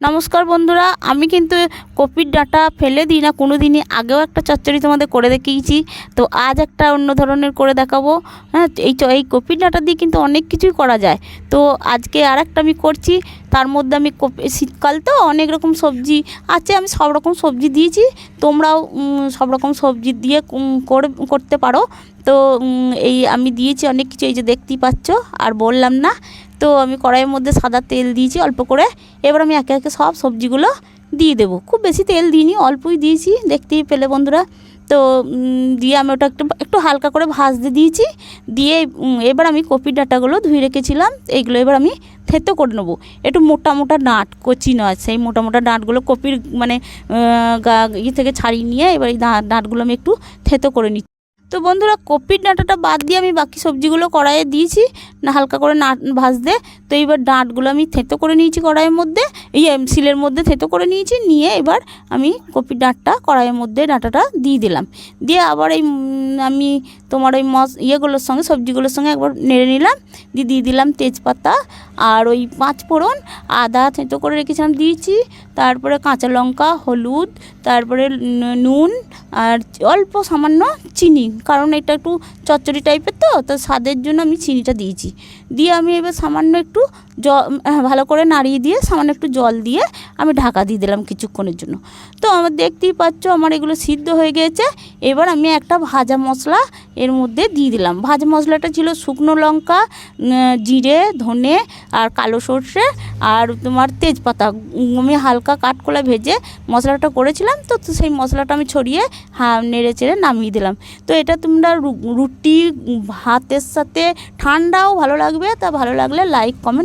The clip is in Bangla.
নমস্কার বন্ধুরা, আমি কিন্তু কপির ডাঁটা ফেলে দিই না কোনো দিনই আগেও একটা চচ্চড়ি তোমাদের করে দেখিয়েছি। তো আজ একটা অন্য ধরনের করে দেখাবো। হ্যাঁ এই এই কপির ডাঁটা দিয়ে কিন্তু অনেক কিছুই করা যায়। তো আজকে আর একটা আমি করছি, তার মধ্যে আমি কপি শীতকাল তো অনেক রকম সবজি আছে, আমি সব রকম সবজি দিয়েছি। তোমরাও সব রকম সবজি দিয়ে করে, করতে পারো। তো এই আমি দিয়েছি অনেক কিছু, এই যে দেখতেই পাচ্ছ, আর বললাম না তো আমি কড়াইয়ের মধ্যে সাদা তেল দিয়েছি অল্প করে। এবার আমি একে একে সব সবজিগুলো দিয়ে দেবো। খুব বেশি তেল দিইনি, অল্পই দিয়েছি, দেখতেই পেলে বন্ধুরা। তো দিয়ে আমি ওটা একটু একটু হালকা করে ভাজতে দিয়েছি। দিয়ে এবার আমি কপির ডাঁটাগুলো ধুয়ে রেখেছিলাম। এইগুলো এবার আমি থেতো করে নেব। একটু মোটা মোটা ডাঁট, কচি নয়, সেই মোটা মোটা ডাঁটগুলো কপির মানে গা- ইয়ে থেকে ছাড়িয়ে নিয়ে এবার এই ডাঁটগুলো আমি একটু থেতো করে নিচ্ছি। তো বন্ধুরা কপির ডাঁটাটা বাদ দিয়ে আমি বাকি সবজিগুলো কড়াইয়ে দিয়েছি, না হালকা করে না ভাজতে। তো এইবার ডাঁটগুলো আমি থেঁতো করে নিয়েছি কড়াইয়ের মধ্যে, এই শিলের মধ্যে থেঁতো করে নিয়েছি, নিয়ে এবার আমি কপির ডাঁটটা কড়াইয়ের মধ্যে ডাঁটাটা দিয়ে দিলাম। দিয়ে আবার এই আমি তোমার ওই মস, ইয়েগুলোর সঙ্গে, সবজিগুলোর সঙ্গে একবার নেড়ে নিলাম। দিয়ে দিয়ে দিলাম তেজপাতা আর ওই পাঁচ ফোড়ন আদা থেঁতো করে রেখেছিলাম দিয়েছি। তারপরে কাঁচা লঙ্কা হলুদ তারপরে নুন আর অল্প সামান্য চিনি কারণ এটা একটু চচ্চড়ি টাইপের তো তো স্বাদের জন্য আমি চিনিটা দিয়েছি। দিয়ে আমি এবার সামান্য একটু জ হ্যাঁ, ভালো করে নাড়িয়ে দিয়ে সামান্য একটু জল দিয়ে আমি ঢাকা দিয়ে দিলাম কিছুক্ষণের জন্য। তো আমার দেখতেই পাচ্ছ আমার এগুলো সিদ্ধ হয়ে গিয়েছে এবার আমি একটা ভাজা মশলা এর মধ্যে দিয়ে দিলাম। ভাজা মশলাটা ছিল শুকনো লঙ্কা জিরে, ধনে আর কালো সর্ষে আর তোমার তেজপাতা। আমি হালকা কাঠকোলা ভেজে মশলাটা করেছিলাম, তো সেই মশলাটা আমি ছড়িয়ে হা, নেড়ে চেড়ে নামিয়ে দিলাম। তো এটা তোমরা রুটি, ভাতের সাথে ঠান্ডাও ভালো লাগবে, তা ভালো লাগলে লাইক কমেন্ট